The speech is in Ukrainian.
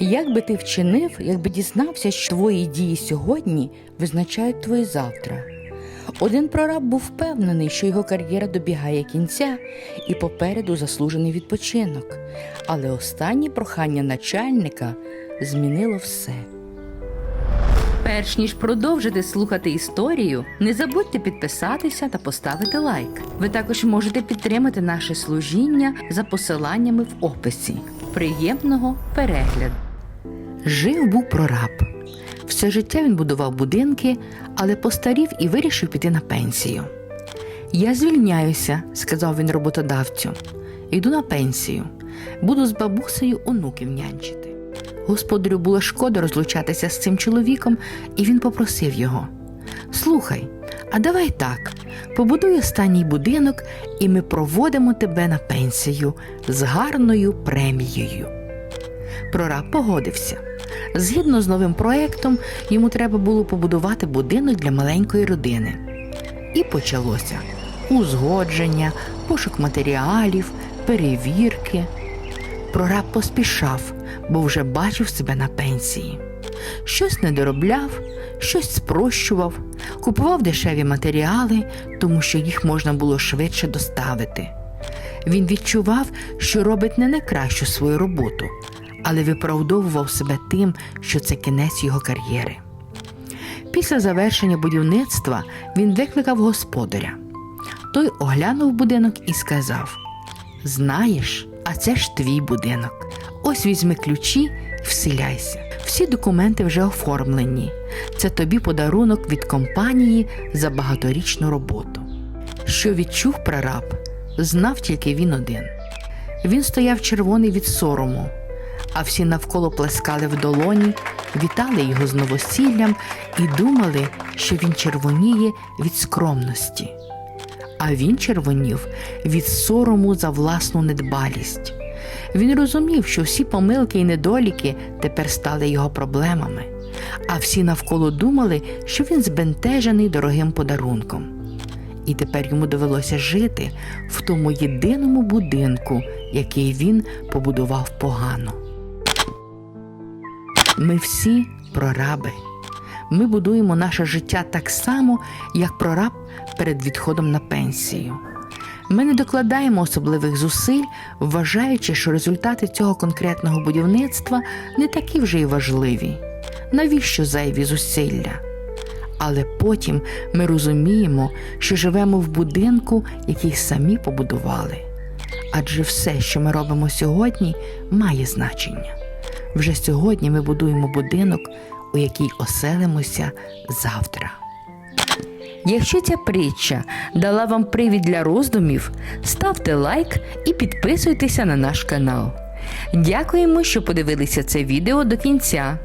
Як би ти вчинив, якби дізнався, що твої дії сьогодні визначають твоє завтра? Один прораб був впевнений, що його кар'єра добігає кінця і попереду заслужений відпочинок. Але останнє прохання начальника змінило все. Перш ніж продовжити слухати історію, не забудьте підписатися та поставити лайк. Ви також можете підтримати наше служіння за посиланнями в описі. Приємного перегляду! Жив був прораб. Все життя він будував будинки, але постарів і вирішив піти на пенсію. Я звільняюся, сказав він роботодавцю. Йду на пенсію. Буду з бабусею онуків нянчити. Господарю було шкода розлучатися з цим чоловіком, і він попросив його: Слухай, а давай так, побудуй останній будинок, і ми проводимо тебе на пенсію з гарною премією. Прораб погодився. Згідно з новим проектом, йому треба було побудувати будинок для маленької родини. І почалося узгодження, пошук матеріалів, перевірки. Прораб поспішав, бо вже бачив себе на пенсії. Щось не доробляв, щось спрощував, купував дешеві матеріали, тому що їх можна було швидше доставити. Він відчував, що робить не найкращу свою роботу, але виправдовував себе тим, що це кінець його кар'єри. Після завершення будівництва він викликав господаря. Той оглянув будинок і сказав: Знаєш, а це ж твій будинок. Ось візьми ключі і вселяйся. Всі документи вже оформлені. Це тобі подарунок від компанії за багаторічну роботу. Що відчув прораб, знав тільки він один. Він стояв червоний від сорому, а всі навколо плескали в долоні, вітали його з новосіллям і думали, що він червоніє від скромності. А він червонів від сорому за власну недбалість. Він розумів, що всі помилки і недоліки тепер стали його проблемами, а всі навколо думали, що він збентежений дорогим подарунком. І тепер йому довелося жити в тому єдиному будинку, який він побудував погано. Ми всі прораби. Ми будуємо наше життя так само, як прораб перед відходом на пенсію. Ми не докладаємо особливих зусиль, вважаючи, що результати цього конкретного будівництва не такі вже й важливі. Навіщо зайві зусилля? Але потім ми розуміємо, що живемо в будинку, який самі побудували. Адже все, що ми робимо сьогодні, має значення. Вже сьогодні ми будуємо будинок, у який оселимося завтра. Якщо ця притча дала вам привід для роздумів, ставте лайк і підписуйтеся на наш канал. Дякуємо, що подивилися це відео до кінця.